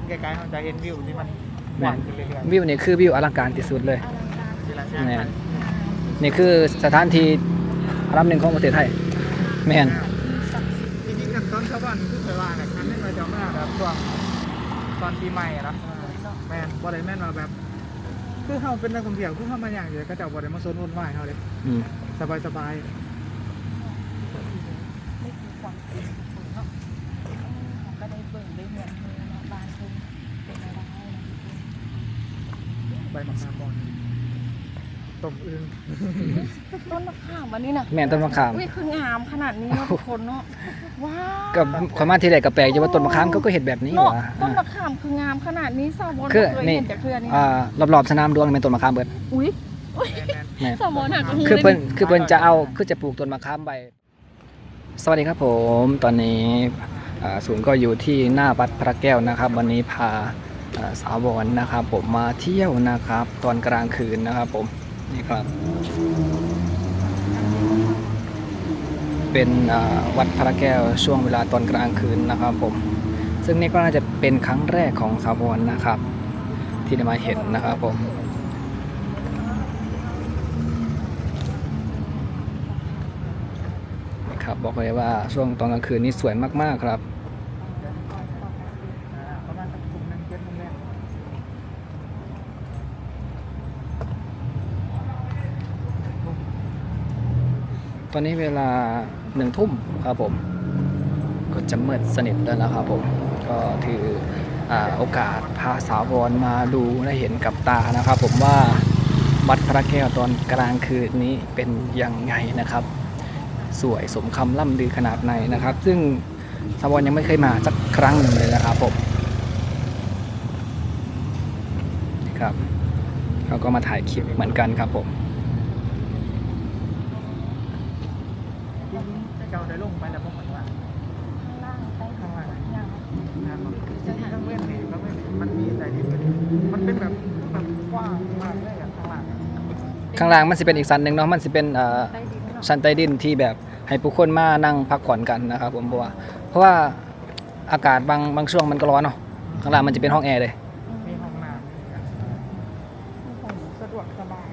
นไกลๆเราจะเห็นวิวที่มันกว้างขึ้นเรื่อยๆวิวนี่คือวิวอลังการที่สุดเลยทีละอย่างแม่มันนี่คือสถานที่อันดับหนึ่งของประเทศไทยแม่นจริงๆกันตอนชาวบ้านคือเคยว่าเนี่ยคันนี้เราจะมาแบบช่วงตอนปีใหม่อะเนาะแม่นบ่ได้แม่นว่าแบบ คือเฮาเป็นนักท่องเที่ยวคือเฮามาอย่างเดียวก็จะบ่ได้มาโซนวุ่นวายเฮาเลยอืมสบายสบายไม่คือความเป็นคนเนาะก็ได้เบิ่งได้เห็นเนาะบ้านเพิ่นเป็นอะไรนะ ๆ ใบมะขามบอนต้มอึ่งต้นมะขามวันนี้น่ะแม่นต้นมะขามอุ้ยคืองามขนาดนี้เนาะทุกคนเนาะว้าวกับคนมาที่ใดกับแปลกอยู่ว่าต้นมะขามเขาก็เห็นแบบนี้เนาะวะต้นมะขามคืองามขนาดนี้สาวบนคือเคยนี่เห็นจากเพื่อนนี่อ่ารอบๆสนามดวงนี่เป็นต้นมะขามเบิดอุ้ยแม่นแม่น สาวบนหักคือเพิ่นคือเพิ่นจะเอาคือจะปลูกต้นมะขามใบ สวัสดีครับผม ตอนนี้อ่าศูนย์ก็อยู่ที่หน้าวัดพระแก้วนะครับ วันนี้พาอ่า สาวบอนนะครับ ผมมาเที่ยวนะครับ ตอนกลางคืนนะครับผมนี่ครับ เป็นวัดพระแก้วช่วงเวลาตอนกลางคืนนะครับ ผม ซึ่งนี่ก็น่าจะเป็นครั้งแรกของสาวบอนนะครับ ที่ได้มาเห็นนะครับผมครับบอกเลยว่าช่วงตอนกลางคืนนี่สวยมากๆครับ อ่าประมาณสักกลุ่มหนึงเจ็ดโมงแรก ตอนนี้เวลาหนึ่งทุ่มครับผม ก็จะมืดสนิทแล้วนะครับผม ก็ถืออโอกาสพาสาววรมาดูและเห็นกับตานะครับ ผมว่าวัดพระแก้วตอนกลางคืนนี้เป็นยังไงนะครับ สวยสมคำล่ำลือขนาดไหนนะครับ ซึ่งสาววรยังไม่เคยมาสักครั้งหนึ่งเลยนะครับผมนะครับเขาก็มาถ่ายคลิปเหมือนกันครับผม เจ้าได้ลงไปแล้วพวกมันว่า ข้างล่างใต้ ข้างล่าง ยัง งานมันข้างเว้นนี่ข้างเว้นนี่มันมีแต่ดินเป็นมันเป็นแบบแบบกว้างมากเลยอะข้างล่างอะ ข้างล่างมันสิเป็นอีกสันหนึ่งเนาะมันสิเป็นเอ่อใต้ดินเนาะชั้นใต้ดินที่แบบให้ผู้คนมานั่งพักผ่อนกันนะครับผมเพราะว่าเพราะว่าอากาศบางบางช่วงมันก็ร้อนเนาะข้างล่างมันจะเป็นห้องแอร์เลยมีห้องน้ำมีอะสะดวกสบาย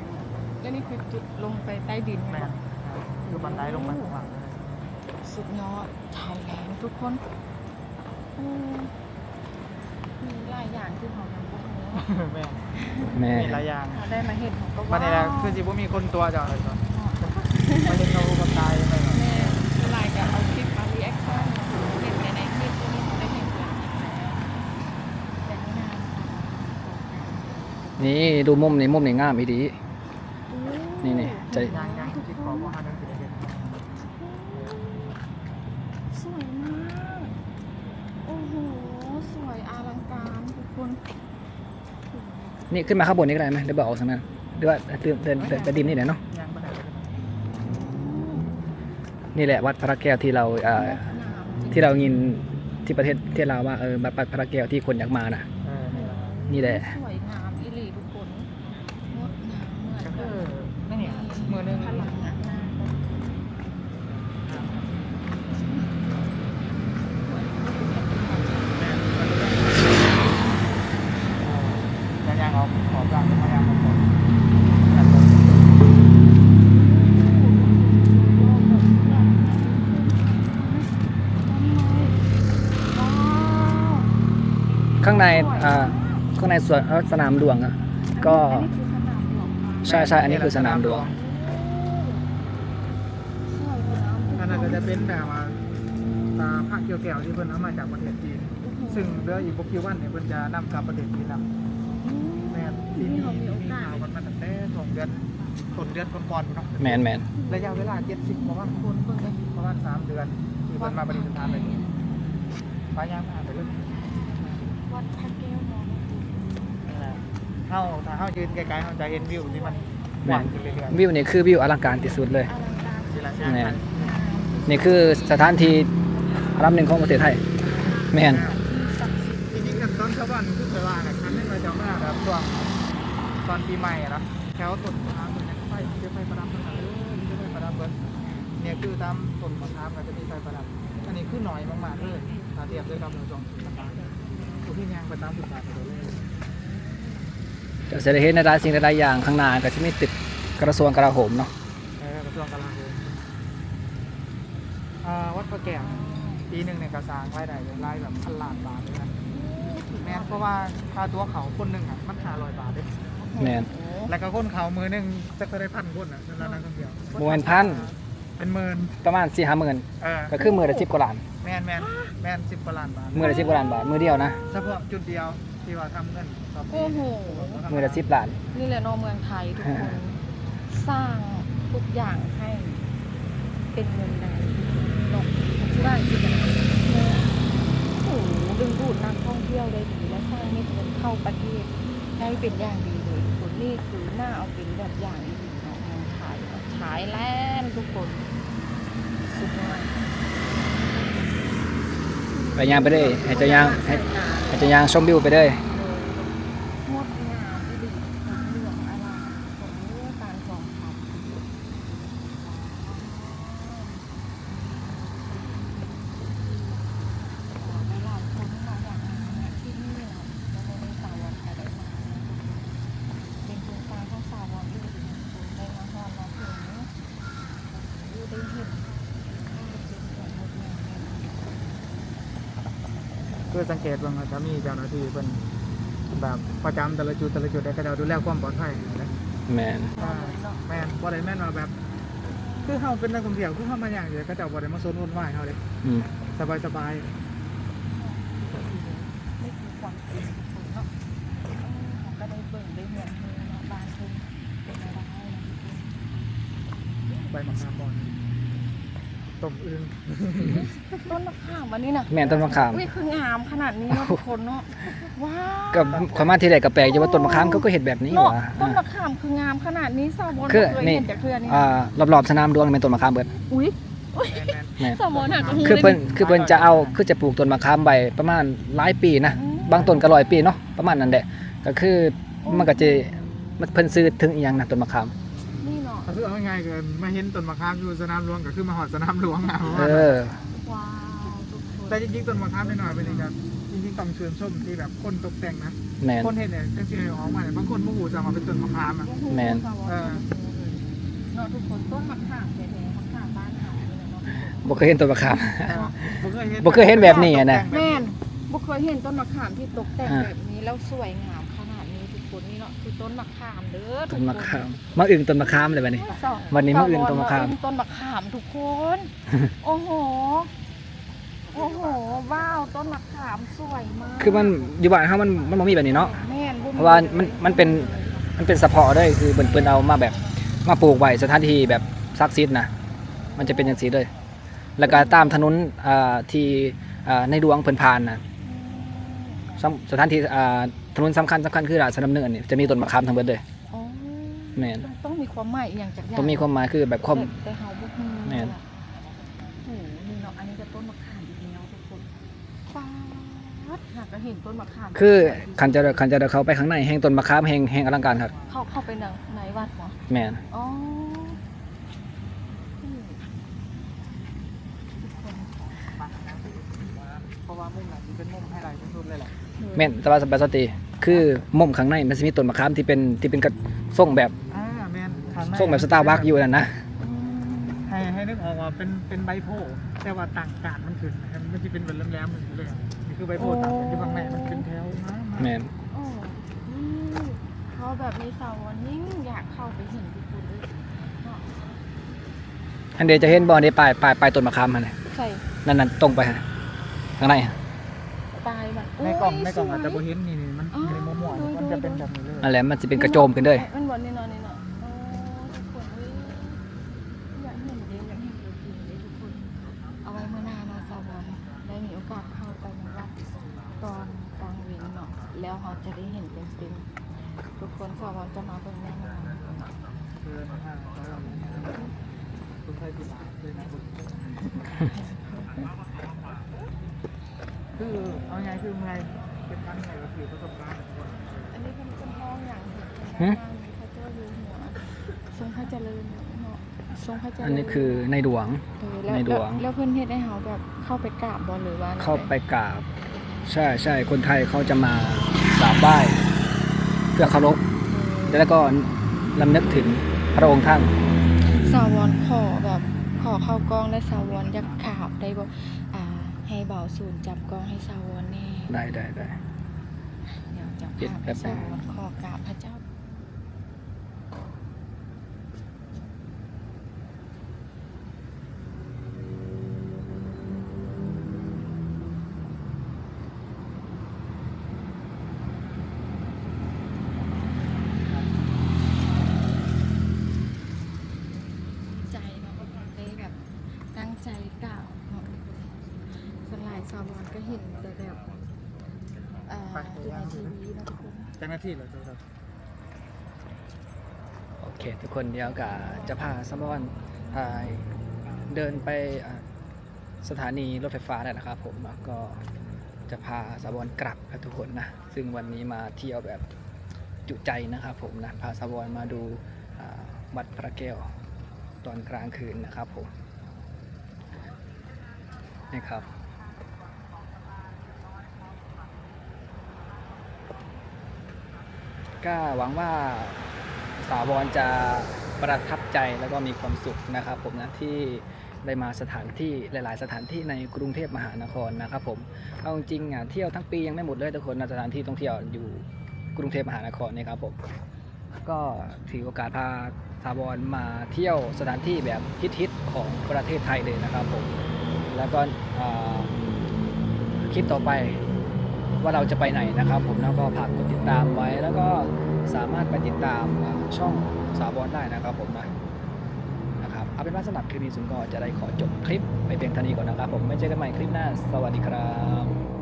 และนี่คือจุดลงไปใต้ดินแม่เนาะคือบันไดลงมาข้างล่างสุดยอดไทยแลนด์ทุกคนอืมมีหลายอย่างที่เขาทำพวกนี้ แม่แม่มีหลายอย่างหาได้มาเห็นของก็บัว่านไดแรกคือจิบ่มีคนตัวเจ้าเลยก่อนมาเล่นเขากับตายเลยก่อนแม่เวลาจะเอาคลิปมารีแอคชั่นเห็นในในคลิปที่นี่ได้เห็นหลายแล้วแต่ไม่นานนี่ดูมุมนี่มุมนี่งามอีดี นี่นี่ใจย่างย่างที่ขอว่าห้านึงสิได้เห็นสวยมาก โอ้โห สวยอลังการทุกคน นี่ขึ้นมาข้างบนนี่ก็ได้ไหมเดี๋ยวบอกเอาสักนั้นหรือว่าเดินเดินเดินไปดินนี่แหละเนาะย่างบันไดเลยนี่แหละวัดพระแก้วที่เราเอ่อที่เรายินที่ประเทศที่เราวว่าเออวัดพระแก้วที่คนอยากมาน่ะเออนี่แหละ นี่แหละ สวยงามอีหลีทุกคนงดงามเหมือน ก็ แบ คือบ นี่เนี่ยมือหนึง พลังงานมาก ย่างย่างเอาขอบย่างมาย่างมาก่อน ว้าว ข้างในอ่าข้างในสวนเอ่อสนามหลวงอะก็อันนี้คือสนามหลวงใช่ใช่อันนี้คือสนามหลวงสวยงามทุกอันคนั้นก็นจะเป็นแบบว่าตาผ้าเกี่ยวแก้วที่เพิ่นเอามาจากประเทศจีน ซึ่งเรืออีกบกี่วันเนี่ยเพิ่นจะนำกลับประเทศจีนนำแม่ที่นี่มีข่าวกันมาตั้งแต่สองเดือนต้นเดือนก่อนๆเนาะแมนแมนระยะเวลา70ประมาณคนเพิ่งได้ประมาณ3เดือนที่เพิ่นมาประดิษฐานไปนี่ไปย่างมาไปเลย วัดพระแก้วมองนี่แหละเฮาถ้าเฮายืนไกลๆเฮาจะเห็นวิวที่มันกว้างขึ้นเรื่อยๆวิวนี่คือวิวอลังการที่สุดเลย อลังการทีละอย่างแม่มันนี่คือสถานที่อันดับหนึ่งของประเทศไทย แมนศักดิ์สิทธิ์จริงๆกันตอนชาวบ้านคือเคยว่าเนี่ยคันนี้เราจะมาแบบช่วงตอนปีใหม่อะเนาะแถวต้นมะขามเนี่ยไฟเดี๋ยวไฟประดับทั้งนั้นเลยเดี๋ยวไฟประดับเบิดเนี่ยคือตามต้นมะขามก็จะมีไฟประดับ อันนี้คือหน่อยมากๆเลยถ้าเทียบด้วยกับในช่วงต่างๆโอเคยา งไปตามสุดสายไปเลยจะเสได็จเห็นในหลายสิ่งหลายอย่างข้างหน้าก็จะมีติดกระทรวงกลาโหมเนาะเออกระทรวงกลาโหมอ่าวัดพระแก้วปีหนึ่งในยกระสร้างรายได้รายแบบพันล้านบาทเลยนะแม่นเพราะว่าค่าตัวเขาคนหนึ่งอะมันห้าร้อยบาทเด้แมนโอ้แล้วก็คนเขามือหนึ่งจะได้พันคนอะนั่นนักท่องเที่ยวโมเมนพัน เป็นหมื่นประมาณสี่ห้าหมื่นเออก็คือมือละสิบกว่าล้านแมนแมนแมนสิบกว่าล้านบาทมือละสิบกว่าล้านบาทมือเดียวนะเฉพาะจุดเดียวที่ว่าทำเงินต่อปีโอ้โห มือละสิบล้านนี่แหละเนอเมืองไทยทุกคนสร้างทุกอย่างให้เป็นเงินได้เนาะที่ว่าสิกันโอ้โหดึงดูดนักท่องเที่ยวได้ดีและสร้างเม็ดเงินเข้าประเทศได้เป็นอย่างดีเลยคนนี่คือหน้าเอาเป็นแบบอย่างดีายแล้วทุกคนสุดยอดไปย่างไปเลยให้เจะย่างให้ให้เจะย่างชมวิวไปเลย งดงามที่ดีเหลืองอารามของเมื่อการกองทัพหลายๆคนที่มาอย่างที่นี่เนาะแล้วในสาวรค่ะได้มาเป็นโครงการของสาวรที่ดีคุณได้มาฮอดมาถึงอยู่ได้เห็นภาพสวยๆงดงามเนี่ย คือสังเกตว่ามันจะมีเจ้าหน้าที่เป็นแบบประจำแต่ละจุดแต่ละจุดได้ก็จะดูแลความปลอดภัยนะแมนอ่าแมนบ่ได้แม่นว่าแบบ คือเขาเป็นนักท่องเที่ยวคือเขามาอย่างเดียวก็จะบ่ได้มาโซนวุ่นวายเขาเลยอืมสบายสบายนี่คือความจริงของเนาะเขาก็ได้เบิ่งได้เห็นเนาะบ้านเพิ่นเป็นอะ ต้มอึ่งต้นมะขามวันนี้นะแมนต้นมะขามอุ้ยคืองามขนาดนี้เนาะทุกคนเนาะว้าวก็ความมาที่ไหนกับแปลกอยู่ว่าต้นมะขามเขาก็เห็นแบบนี้เนาะว่ะต้นมะขามคืองามขนาดนี้สาวบนคือเคยนี่เห็นจากเทือนี่อ่ารอบๆสนามดวงเป็นต้นมะขามเบิดอุ้ยแม่นแม่นสาวบนหักกระหูคือเพิ่นลยคือเพิ่นจะเอาคือจะปลูกต้นมะขามใบประมาณหลายปีนะอืมบางต้นก็ร้อยปีเนาะประมาณนั้นแหละก็คือมันก็จะมันเพิ่นซื้อถึงอีหยังนะต้นมะขามนี่เนาะๆก็ คือเอาง่ายๆเกินมาเห็นต้นมะขามอยู่สนามหลวงก็คือมาหอดสนามหลวงอะเออ ว้าวทุกคนแต่จริงๆต้นมะขามหน่อยๆเป็นอีกครับจริงๆต้องเชิญชมที่แบบคนตกแต่งนะ แมน คนเห็นเนี่ยจริงๆออกมาเนี่ยบางคนโมโหจะมาเป็นต้นมะขามอะ แม่นเออเนาะทุกคนต้นมะขามแท้ๆมะขามบ้านเราเลยเนาะบ่เคยเห็นต้นมะขามบ่เคยเห็นบ่เคยเห็นแบบนี้อะนะ แม่นบุเคยเห็นต้นมะขามที่ตกแต่งอ่าแบบนี้แล้วสวยงาม ขนาดนี้ทุกคนนี่เนาะคือต้นมะขามเด้อทุต้กนคมะขามมะอึ่งต้นมะขามเลยบัดนี้สองวันนี้มะอื่นต้นมะขามสองต้นมะขามทุกคน โอ้โหโอ้โหว้าวต้นมะขามสวยมากคือมันอยู่บ้านเฮามันมันบ่มีแบบนี้เนาะแม่นบุญเพราะว่ามันมันเป็นมันเป็นเฉพาะเลยคือเพิ่นเพิ่นเอามาแบบมาปลูกไว้สถานที่แบบซักซิดนะมันจะเป็นอย่างสีเลยแล้วก็ตามถนนอ่าที่อ่าในดวงเพิ่นผ่านนะสำสถานที่อ่า ถนนสำคัญสำคัญคือราชดำเนินนี่จะมีต้นมะขามทั้งเบิดเลยอ๋อแม่นต้องต้องมีความหมายอหย่างจากอย่างต้องมีความหมายคือแบบความ แต่แต่เฮาบ่ฮู้แม่น โอ้โหนี่เนาะอันนี้ก็ต้นมะขามอีกแล้วทุกคนป๊าดหากก็เห็นต้นมะขามคือคันจะคันจะเข้าไปข้างในแห่งต้นมะขามแห่งแห่งอลังการครับเข้าเข้าไปในในวัดเหรอ แม่นอ๋ออืมทุกคนเพราะว่ามุมนั้นเป็นมุมไฮไลท์สุดๆเลยแหละ แม่นแต่ว่าสบายสติ คือมุมข้างในมันจะมีต้นมะขามที่เป็นที่เป็นกระทรงแบบอ่าแมนข้างในทรงแบบสตาร์บัคอยู่นั่นนะอืมให้ให้นึกออกว่าเป็นเป็นใบโพธิ์แต่ว่าต่างกาดมันขึ้นนะครับมันจะเป็นเป็นแหลมๆเหมือนกันเลยอะนี่คือใบโพธิ์ต่างกันอยู่ข้างในมันเป็นแถวมามาแม่นโอ้อืมเขาแบบมีเสาวันนี้อยากเข้าไปเห็นทุกคนเลยเนาะอันเดยวจะเห็นบ่ในปลายปลายปลายต้นมะขามหั่นน่ะใส่นั่นนั่นตรงไปฮะข้างในฮะปลายมันในกล่องโยในกล่องสวยอาจจะบ่เห็นนี่นี่มันอ๋อในมั่วๆดูมัน จะดูเป็นแบบนี้เลยนั่นแหละมันจะเป็นกระโจมขึ้นเลยมันบนนี่เนอนนี่เนาะโอ้ทุกคนเอ้ยอยากเห็นเด้อยากเห็นตัวจริงเลยทุกคน เอาไว้เมื่อหน้านะสาววันได้มีโอกาสเข้าไปในวัดตอนกลางเวนเนาะแล้วเราจะได้เห็นเต็มๆทุกคนสาววันจะมาเป็นแน่นอนคือมันห้าแล้วเราคุณใช้กี่บาทเลยนะคุณคือเอาไงคือไงเป็นพันไงก็คือประสบการณ์ อันนี้เป็นเป็นห้องอย่างเห็นหึพระเจ้าอยู่หัวทรงพระเจริญเนาะทรงพระเจริญอันนี้คือในหลวง เออแล้วในหลวงแล้วแล้วเพื่อนเฮ็ดให้เฮาแบบเข้าไปกราบบอลหรือว่าเข้าไปกราบ ใช่ใช่คนไทยเขาจะมากราบไหว้เพื่อเคารพแล้วก็ลำนึกถึงพระองค์ท่าน สาวรขอแบบขอเข้ากล้องและสาวรอยากขาบได้บ่อ่าให้เบาศูนย์จับกล้องให้สาวรแน่ได้ได้ได้ เจะเดี๋ยวพาแป๊ไปบนึสาขอกราบพระเจ้าใจเนาะได้แบบตั้งใจกล่าวเนาะสลายสาวรก็เห็นแต่แบบ อ่ออยู่ในทีวีนาะทุกคนเจ้าหน้าที่เหรอครับโอเค ทุกคนเดี๋ยวกะจะพาสมอนพาเดินไปอะสถานีรถไฟฟ้าแล้วนะครับผมแล้วก็จะพาสาวรกลับครับทุกคนนะ ซึ่งวันนี้มาเที่ยวแบบจุใจนะครับผมนะ พาสาวรมาดูอ่าวัดพระแก้วตอนกลางคืนนะครับผมนี่ครับ ก็หวังว่าสาวรจะประทับใจแล้วก็มีความสุขนะครับผมนะที่ได้มาสถานที่หลาย ๆ สถานที่ในกรุงเทพมหานครนะครับผมเอาจริงๆอะเที่ยวทั้งปียังไม่หมดเลยทุกคนนะสถานที่ท่องเที่ยวอยู่กรุงเทพมหานครนี่ครับผมก็ถือโอกาสพาสาวรมาเที่ยวสถานที่แบบฮิตๆของประเทศไทยเลยนะครับผมแล้วก็คลิปต่อไป ว่าเราจะไปไหนนะครับ ผมแล้วก็ฝากกดติดตามไว้แล้วก็สามารถไปติดตามช่องสาวบอลได้นะครับผมนะนะครับเอาเป็นว่าสำหรับคลิปนี้สุนก็จะได้ขอจบคลิปไปเพียงเท่านี้ก่อนนะครับ ผมไม่เจอกันใหม่คลิปหน้า สวัสดีครับ